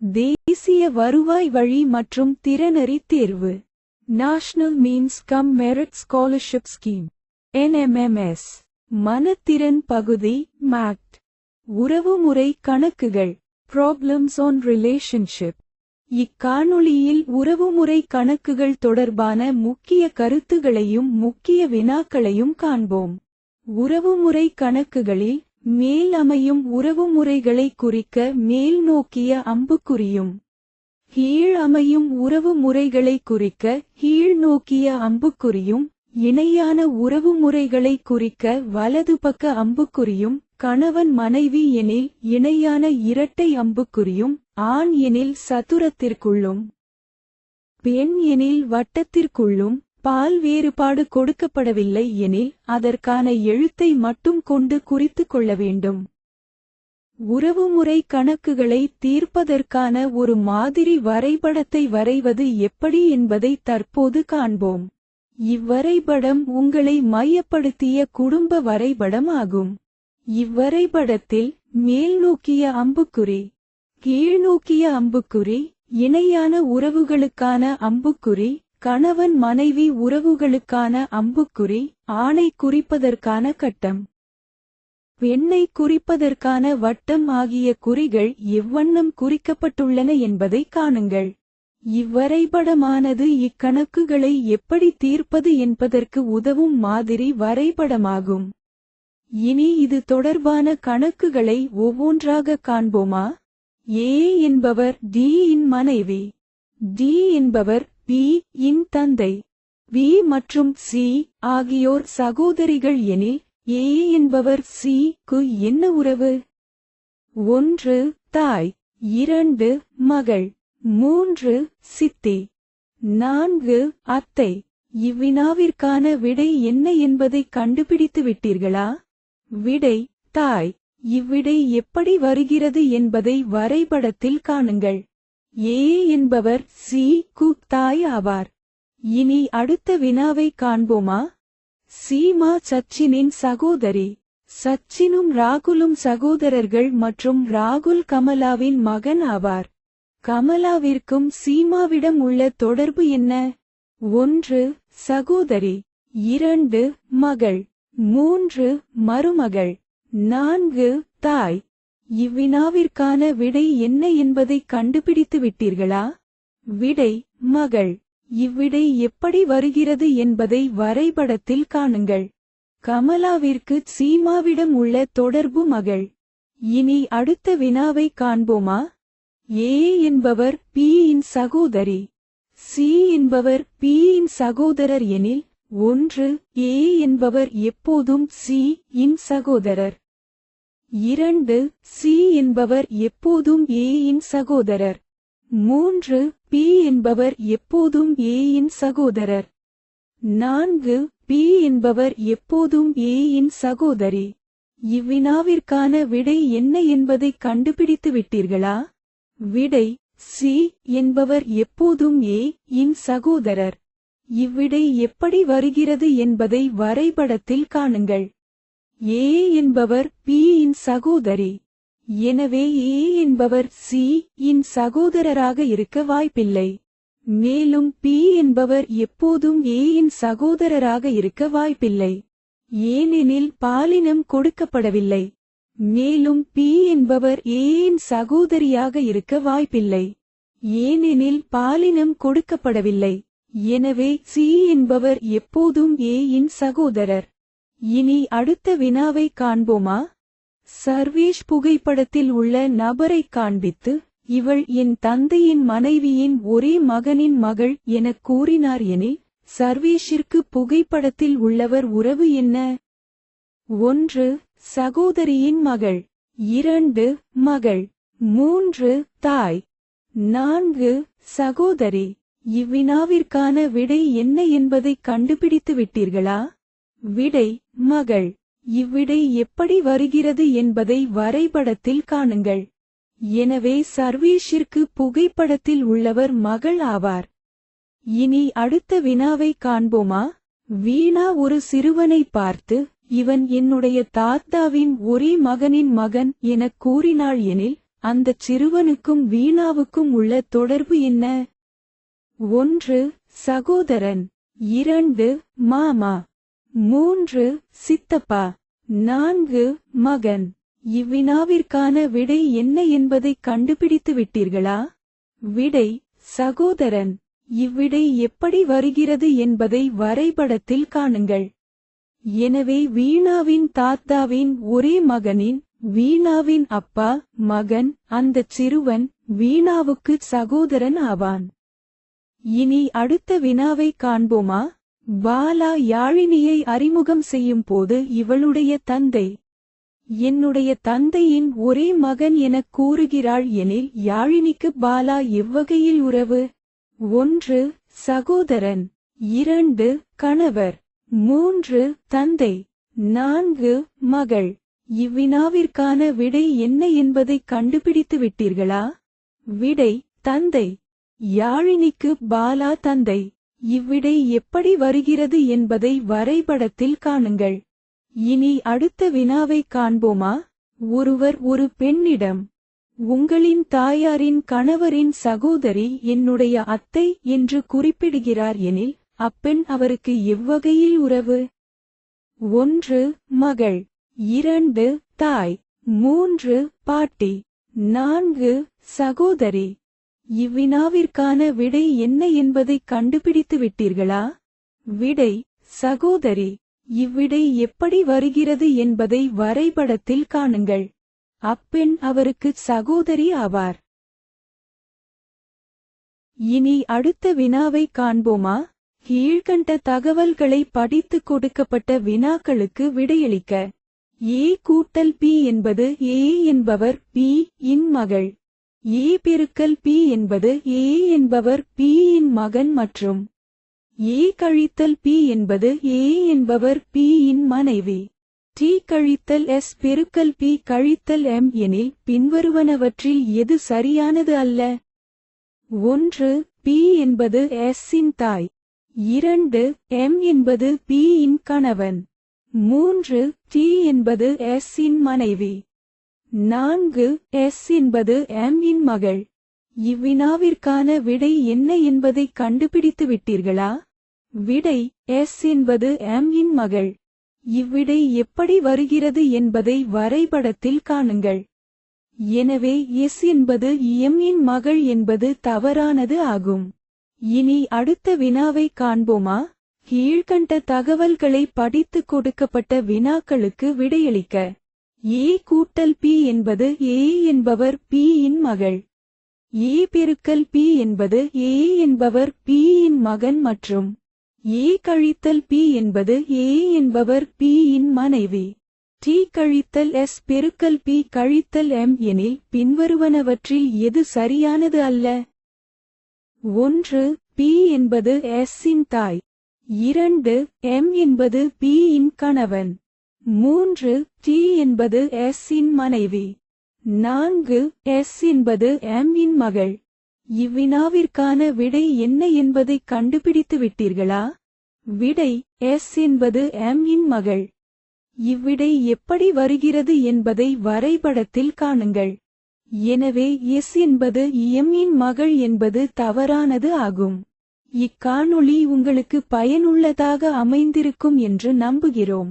தேசிய வருவாய் வழி மற்றும் திறனறி தேர்வு. National means cum merit scholarship scheme NMMS மனத்திறன் பகுதி மேக்ட் உறவுமுறை கணக்குகள். ப்ராப்ளம்ஸ் ஆன் ரிலேஷன்ஷிப் இக்காணொளியில் உறவுமுறை கணக்குகள் தொடர்பான முக்கிய கருத்துகளையும் முக்கிய வினாக்களையும் காண்போம். உறவுமுறை கணக்குகளில் மேல் அமையும் உறவுமுறைகளை குறிக்க மேல் நோக்கிய அம்புக்குறியும் கீழ் அமையும் உறவு முறைகளை குறிக்க கீழ் நோக்கிய அம்புக்குறியும் இணையான உறவு முறைகளை குறிக்க வலது பக்க அம்புக்குறியும் கணவன் மனைவி எனில் இணையான இரட்டை அம்புக்குறியும் ஆண் எனில் சதுரத்திற்குள்ளும். பெண் எனில் வட்டத்திற்குள்ளும். பால் வேறுபாடு கொடுக்கப்படவில்லை எனில் அதற்கான எழுத்தை மட்டும் கொண்டு குறித்துக் கொள்ள வேண்டும். உறவுமுறை கணக்குகளை தீர்ப்பதற்கான ஒரு மாதிரி வரைபடத்தை வரைவது எப்படி என்பதை தற்போது காண்போம். இவ்வரைபடம் உங்களை மையப்படுத்திய குடும்ப வரைபடம் ஆகும் இவ்வரைபடத்தில் மேல்நோக்கிய அம்புக்குறி கீழ்நோக்கிய அம்புக்குறி இணையான உறவுகளுக்கான அம்புக்குறி கணவன் மனைவி உறவுகளுக்கான அம்புக்குறி ஆணை குறிப்பதற்கான கட்டம். பெண்ணை குறிப்பதற்கான வட்டம் ஆகிய குறிகள் எவ்வண்ணம் குறிக்கப்பட்டுள்ளன என்பதை காணுங்கள். இவ்வரைபடமானது இக்கணக்குகளை எப்படி தீர்ப்பது என்பதற்கு உதவும் மாதிரி வரைபடமாகும். இனி இது தொடர்பான கணக்குகளை ஒவ்வொன்றாக காண்போமா? ஏ என்பவர் டி இன் மனைவி. டி என்பவர் பி இன் தந்தை. வி மற்றும் சி ஆகியோர் சகோதரிகள் எனில் ஏ என்பவர் சி க்கு என்ன உறவு? ஒன்று தாய். இரண்டு மகள். மூன்று சித்தி. நான்கு அத்தை. இவ்வினாவிற்கான விடை என்ன என்பதை கண்டுபிடித்து விட்டீர்களா? விடை தாய். இவ்விடை எப்படி வருகிறது என்பதை வரைபடத்தில் காணுங்கள். ஏ என்பவர் சி கு தாய் ஆவார். இனி அடுத்த வினாவை காண்போமா? சீமா சச்சினின் சகோதரி. சச்சினும் ராகுலும் சகோதரர்கள் மற்றும் ராகுல் கமலாவின் மகன் ஆவார். கமலாவிற்கும் சீமாவிடம் உள்ள தொடர்பு என்ன? ஒன்று சகோதரி. இரண்டு மகள். மூன்று மருமகள். நான்கு தாய். இவ்வினாவிற்கான விடை என்ன என்பதை கண்டுபிடித்து விட்டீர்களா? விடை மகள். இவ்விடை எப்படி வருகிறது என்பதை வரைபடத்தில் காணுங்கள். கமலாவிற்கு சீமாவிடம் உள்ள தொடர்பு மகள். இனி அடுத்த வினாவை காண்போமா? ஏ என்பவர் பி இன் சகோதரி. சி என்பவர் பி இன் சகோதரர் எனில் ஒன்று. ஏ என்பவர் எப்போதும் சி இன் சகோதரர். இரண்டு சி என்பவர் எப்போதும் ஏயின் சகோதரர். மூன்று பி என்பவர் எப்போதும் ஏயின் சகோதரர். நான்கு பி என்பவர் எப்போதும் ஏயின் சகோதரி. இவ்வினாவிற்கான விடை என்ன என்பதை கண்டுபிடித்து விட்டீர்களா? விடை சி என்பவர் எப்போதும் ஏ இன் சகோதரர். இவ்விடை எப்படி வருகிறது என்பதை வரைபடத்தில் காணுங்கள். ஏ என்பவர் பி இன் சகோதரி. எனவே ஏ என்பவர் சி இன் சகோதரராக இருக்க வாய்ப்பில்லை. மேலும் பி என்பவர் எப்போதும் ஏ இன் சகோதரராக இருக்க வாய்ப்பில்லை. ஏனெனில் பாலினம் கொடுக்கப்படவில்லை. மேலும் பி என்பவர் ஏ இன் சகோதரியாக இருக்க வாய்ப்பில்லை. ஏனெனில் பாலினம் கொடுக்கப்படவில்லை. எனவே சி என்பவர் எப்போதும் ஏ இன் சகோதரர். இனி அடுத்த வினாவை காண்போமா? சர்வேஷ் புகைப்படத்தில் உள்ள நபரை காண்பித்து இவள் என் தந்தையின் மனைவியின் ஒரே மகனின் மகள் எனக் கூறினார் எனில் சர்வேஷிற்கு புகைப்படத்தில் உள்ளவர் உறவு என்ன? ஒன்று சகோதரியின் மகள். இரண்டு மகள். மூன்று தாய். நான்கு சகோதரி. இவ்வினாவிற்கான விடை என்ன என்பதை கண்டுபிடித்து விட்டீர்களா விடை மகள். இவ்விடை எப்படி வருகிறது என்பதை வரைபடத்தில் காணுங்கள். எனவே சர்வேஷிற்கு புகைப்படத்தில் உள்ளவர் மகள் ஆவார். இனி அடுத்த வினாவை காண்போமா? வீணா ஒரு சிறுவனை பார்த்து இவன் என்னுடைய தாத்தாவின் ஒரே மகனின் மகன் எனக் கூறினாள் எனில் அந்தச் சிறுவனுக்கும் வீணாவுக்கும் உள்ள தொடர்பு என்ன? ஒன்று சகோதரன். இரண்டு மாமா. மூன்று சித்தப்பா. நான்கு மகன். இவ்வினாவிற்கான விடை என்ன என்பதை கண்டுபிடித்து விட்டீர்களா? விடை சகோதரன். இவ்விடை எப்படி வருகிறது என்பதை வரைபடத்தில் காணுங்கள். எனவே வீணாவின் தாத்தாவின் ஒரே மகனின் வீணாவின் அப்பா மகன் அந்தச் சிறுவன் வீணாவுக்கு சகோதரன் ஆவான். இனி அடுத்த வினாவை காண்போமா? பாலா யாழினியை அறிமுகம் செய்யும் போது இவளுடைய தந்தை என்னுடைய தந்தையின் ஒரே மகன் எனக் கூறுகிறாள் எனில் யாழினிக்கு பாலா எவ்வகையில் உறவு? ஒன்று சகோதரன். இரண்டு கணவர். மூன்று தந்தை. நான்கு மகள். இவ்வினாவிற்கான விடை என்ன என்பதை கண்டுபிடித்து விட்டீர்களா? விடை தந்தை. யாழினிக்கு பாலா தந்தை. இவ்விடை எப்படி வருகிறது என்பதை வரைபடத்தில் காணுங்கள். இனி அடுத்த வினாவை காண்போமா? ஒருவர் ஒரு பெண்ணிடம் உங்களின் தாயாரின் கணவரின் சகோதரி என்னுடைய அத்தை என்று குறிப்பிடுகிறார் எனில் அப்பெண் அவருக்கு எவ்வகையில் உறவு? ஒன்று மகள். இரண்டு தாய். மூன்று பாட்டி. நான்கு சகோதரி. இவ்வினாவிற்கான விடை என்ன என்பதை கண்டுபிடித்து விட்டீர்களா? விடை சகோதரி இவ்விடை எப்படி வருகிறது என்பதை வரைபடத்தில் காணுங்கள். அப்பெண் அவருக்கு சகோதரி ஆவார். இனி அடுத்த வினாவை காண்போமா? கீழ்கண்ட தகவல்களை படித்துக் கொடுக்கப்பட்ட வினாக்களுக்கு விடையளிக்க. ஏ கூட்டல் பி என்பது ஏ என்பவர் பி இன் மகள். ஏ பெருக்கல் பி என்பது ஏ என்பவர் பி இன் மகன் மற்றும் ஏ கழித்தல் பி என்பது ஏ என்பவர் பி இன் மனைவி. டி கழித்தல் எஸ் பெருக்கல் பி கழித்தல் எம் எனில் பின்வருவனவற்றில் எது சரியானது அல்ல? ஒன்று பி என்பது எஸ் இன் தாய். இரண்டு எம் என்பது பி இன் கணவன். மூன்று டி என்பது எஸ் இன் மனைவி. நான்கு எஸ் என்பது எம் இன் மகள். இவ்வினாவிற்கான விடை என்ன என்பதை கண்டுபிடித்து விட்டீர்களா? விடை எஸ் என்பது எம் இன் மகள். இவ்விடை எப்படி வருகிறது என்பதை வரைபடத்தில் காணுங்கள். எனவே எஸ் என்பது எம் இன் மகள் என்பது தவறானது ஆகும். இனி அடுத்த வினாவை காண்போமா? கீழ்கண்ட தகவல்களை படித்துக் கொடுக்கப்பட்ட வினாக்களுக்கு விடையளிக்க. ஏ கூட்டல் பி என்பது ஏ என்பவர் பி இன் மகள். ஏ பெருக்கல் பி என்பது ஏ என்பவர் பி இன் மகன் மற்றும் ஏ கழித்தல் பி என்பது ஏ என்பவர் பி இன் மனைவி. டி கழித்தல் எஸ் பெருக்கல் பி கழித்தல் எம் எனில் பின்வருவனவற்றில் எது சரியானது அல்ல? ஒன்று பி என்பது எஸ் இன் தாய். இரண்டு எம் என்பது பி இன் கணவன். மூன்று டி என்பது எஸ் இன் மனைவி. நான்கு எஸ் என்பது எம் இன் மகள். இவ்வினாவிற்கான விடை என்ன என்பதை கண்டுபிடித்து விட்டீர்களா? விடை எஸ் என்பது எம் இன் மகள். இவ்விடை எப்படி வருகிறது என்பதை வரைபடத்தில் காணுங்கள். எனவே எஸ் என்பது எம் இன் மகள் என்பது தவறானது ஆகும். இக்காணொளி உங்களுக்கு பயனுள்ளதாக அமைந்திருக்கும் என்று நம்புகிறோம்.